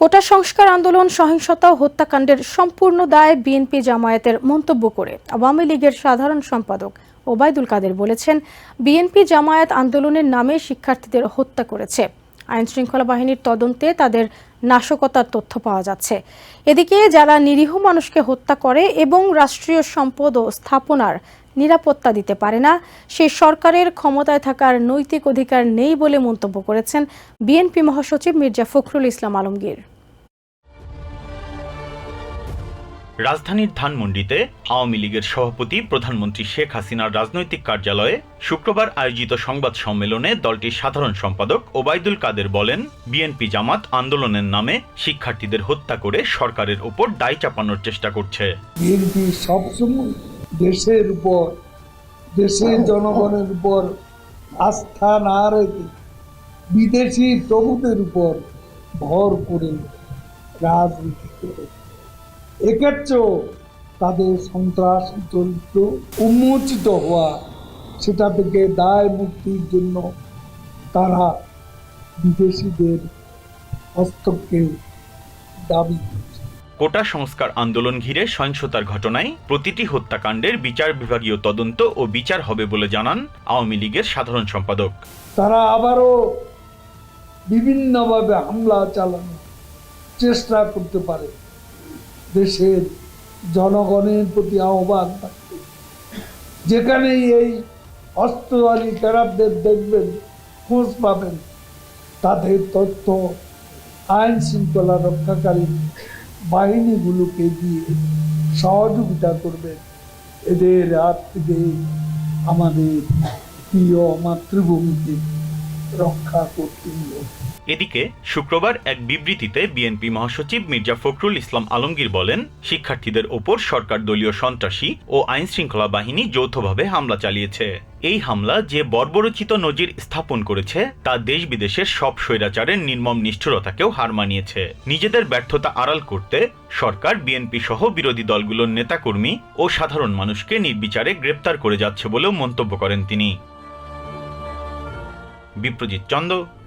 কোটা সংস্কার আন্দোলন, সহিংসতা ও হত্যাকাণ্ডের সম্পূর্ণ দায় বিএনপি জামায়াতের মন্তব্য করে আওয়ামী লীগের সাধারণ সম্পাদক ওবায়দুল কাদের বলেছেন, বিএনপি জামায়াত আন্দোলনের নামে শিক্ষার্থীদের হত্যা করেছে। আইন শৃঙ্খলা বাহিনীর তদন্তে তাদের নাশকতার তথ্য পাওয়া যাচ্ছে। এদিকে যারা নিরীহ মানুষকে হত্যা করে এবং রাষ্ট্রীয় সম্পদ ও স্থাপনার নিরাপত্তা দিতে পারে না, সে সরকারের ক্ষমতায় থাকার নৈতিক অধিকার নেই বলে মন্তব্য করেছেন বিএনপি মহাসচিব মির্জা ফখরুল ইসলাম আলমগীর। রাজধানীর ধানমন্ডিতে আওয়ামী লীগের সভাপতি প্রধানমন্ত্রী শেখ হাসিনার রাজনৈতিক কার্যালয়ে শুক্রবার আয়োজিত সংবাদ সম্মেলনে দলটির সাধারণ সম্পাদক ওবায়দুল কাদের বলেন, বিএনপি জামাত আন্দোলনের নামে শিক্ষার্থীদের হত্যা করে সরকারের ওপর দায় চাপানোর চেষ্টা করছে। বিএনপি সবসময় দেশের উপর, দেশের জনগণের উপর আস্থা না রেখে বিদেশি প্রভুদের উপর ভর করে রাজনীতি করে। এক্ষেত্রেও তাদের সন্ত্রাস চরিত্র উন্মোচিত হওয়া সেটা থেকে দায় মুক্তির জন্য তারা বিদেশিদের হস্তক্ষেপ দাবি কোটা সংস্কার আন্দোলন ঘিরে সহিংসতার ঘটনায় প্রতিটি হত্যাকাণ্ডের বিচার বিভাগীয় তদন্ত ও বিচার হবে বলে জানান আওয়ামী লীগের সাধারণ সম্পাদক। তারা আবারও বিভিন্নভাবে হামলা চালানোর চেষ্টা করতে পারে। দেশের জনগণের প্রতি আহ্বান। যেখানেই এই অস্ত্রধারী ক্যারাবদের দেখবেন, খোঁজ পাবেন, তাদের তথ্য, আইন শৃঙ্খলা রক্ষাকারী বাহিনীগুলোকে দিয়ে সহযোগিতা করবেন। এদের হাত থেকে আমাদের প্রিয় মাতৃভূমিকে রক্ষা করতে হবে। এদিকে শুক্রবার এক বিবৃতিতে বিএনপি মহাসচিব মির্জা ফখরুল ইসলাম আলমগীর বলেন, শিক্ষার্থীদের ওপর সরকার দলীয় সন্ত্রাসী ও আইন শৃঙ্খলা বাহিনী যৌথভাবে হামলা চালিয়েছে। এই হামলা যে বর্বরচিত নজির স্থাপন করেছে, তা দেশ বিদেশের সব স্বৈরাচারের নির্মম নিষ্ঠুরতাকেও হার মানিয়েছে। নিজেদের ব্যর্থতা আড়াল করতে সরকার বিএনপি সহ বিরোধী দলগুলোর নেতাকর্মী ও সাধারণ মানুষকে নির্বিচারে গ্রেপ্তার করে যাচ্ছে বলেও মন্তব্য করেন তিনি। Biprajit Chanda